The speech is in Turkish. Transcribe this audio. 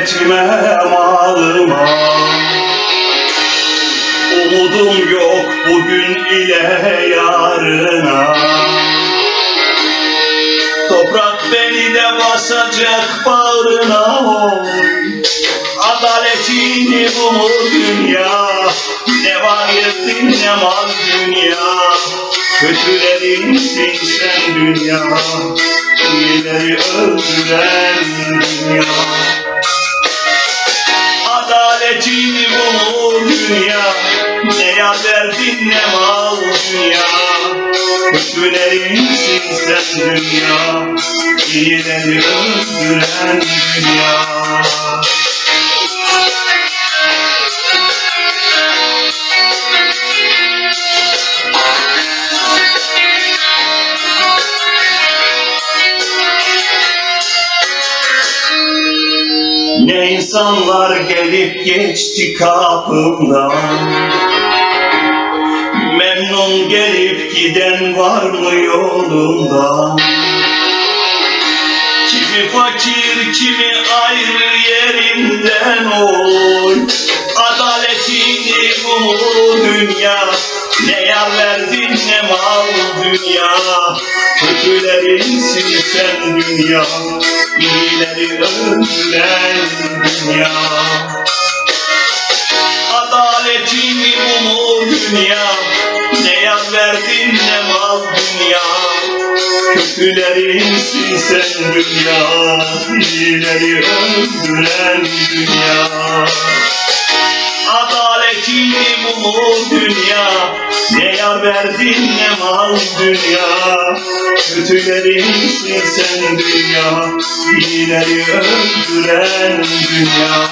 etmem ağlıma Umudum yok bugün ile yarına. Toprak beni de basacak bağrına oy. Adaletini umur dünya. Ne var yetin ne mal dünya. Kötülerinsin sen dünya. İyileri öldüren dünya Adaletini bulur dünya Ne yar verdin ne mal dünya Kötülerinsin sen dünya İyileri öldüren dünya insanlar gelip geçti kapımdan. Memnun gelip giden var mı yolundan Kimi fakir kimi ayrı yerinden oy. Adaletini umur dünya Ne yar verdin ne mal dünya. Kötülerinsin sen dünya. İyileri öldüren dünya. Adaletini umur dünya. Ne yar verdin ne mal dünya. Kötülerinsin sen dünya. İyileri öldüren dünya dünya Ne yar verdin ne mal dünya. Kötülerinsin sen dünya İyileri öldüren dünya